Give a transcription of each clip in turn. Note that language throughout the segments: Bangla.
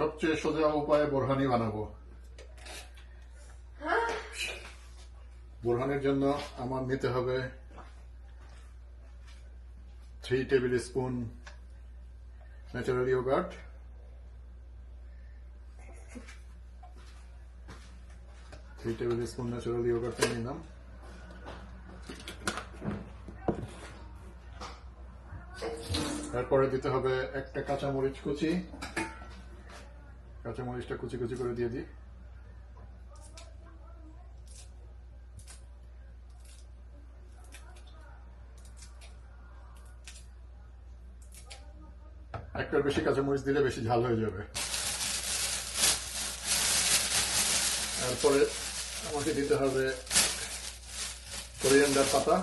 সবচেয়ে সোজা উপায়ে বোরহানি বানাবো। বোরহানের জন্য আমার নিতে হবে three tablespoon natural yoghurt three tablespoon natural yoghurt নিলাম। তারপরে দিতে হবে একটা কাঁচামরিচ কুচি। কাঁচামরিচটা কুচি কুচি করে দিয়ে দিই। একটার বেশি কাঁচামরিচ দিলে বেশি ঝাল হয়ে যাবে। তারপরে আমাকে দিতে হবে কোরিয়ান্ডার পাতা।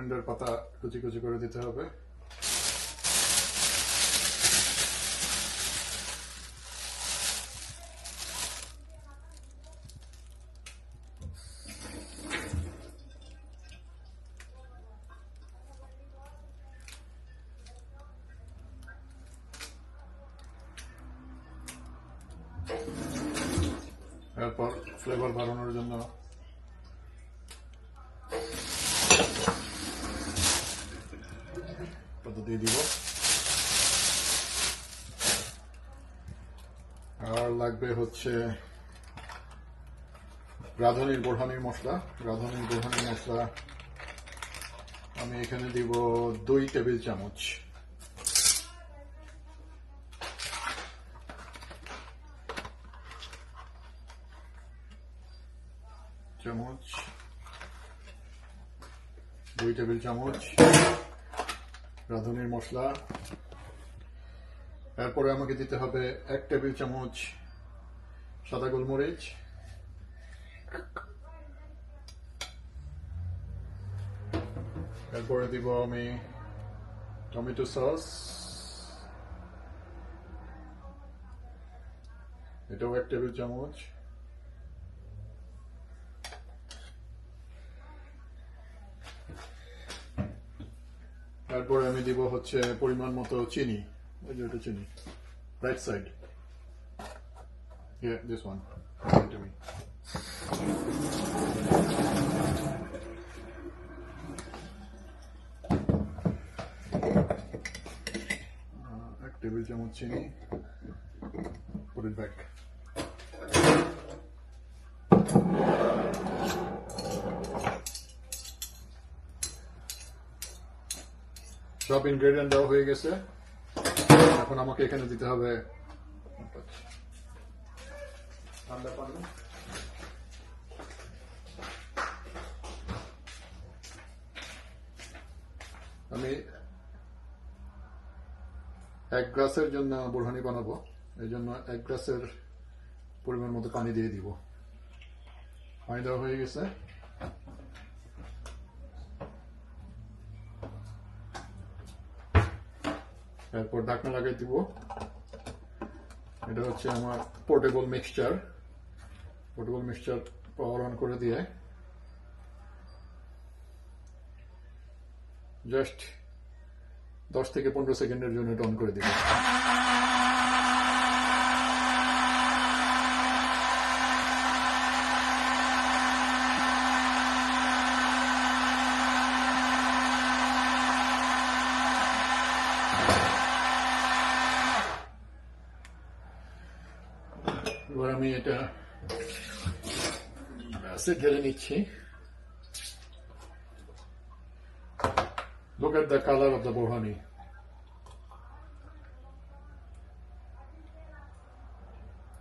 কোরিয়ান্ডার পাতা কুচি কুচি করে দিতে হবে। এরপর ফ্লেভার বাড়ানোর জন্য দিয়ে দিব। আর লাগবে হচ্ছে রাঁধুনির বোরহানির মশলা। রাঁধুনির বোরহানির মশলা আমি এখানে দিব দুই টেবিল চামচ। চামচ। দুই টেবিল চামচ। রাঁধুনির মশলা। তারপরে আমাকে দিতে হবে এক টেবিল চামচ সাদা গোলমরিচ। তারপরে দিব আমি টমেটো সস। এটাও এক টেবিল চামচ। তারপরে আমি দিব হচ্ছে পরিমাণ মতো চিনি। এই যে এটা চিনি। রাইট সাইড এক টেবিল চামচ চিনি। Put it. সব ইনগ্রেডিয়েন্ট দেওয়া হয়ে গেছে। এখন আমাকে এখানে দিতে হবে ঠান্ডা পানি। আমি এক গ্লাসের জন্য বোরহানি বানাবো। এই জন্য এক গ্লাসের পরিমাণ মতো পানি দিয়ে দিব। পানি দেওয়া হয়ে গেছে। এরপর ঢাকনা লাগাই দিব। এটা হচ্ছে আমার portable mixture portable mixture power on করে দিয়ে জাস্ট দশ থেকে পনেরো সেকেন্ডের জন্য এটা অন করে দিব। এবার আমি এটা গ্লাসে ঢেলে নিচ্ছি Look at the color of the bohani.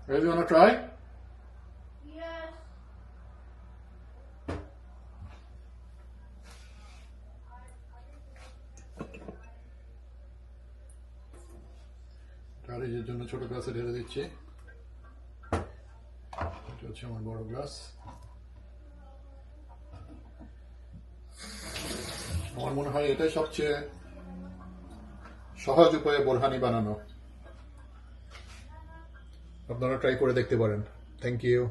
Guys, you wanna try? Yes. কারিজের জন্য ছোট গ্লাসে ঢেলে দিচ্ছি হচ্ছে আমার বড় গ্লাস আমার মনে হয় এটাই সবচেয়ে সহজ উপায়ে বোরহানি বানানো। আপনারা ট্রাই করে দেখতে পারেন। Thank you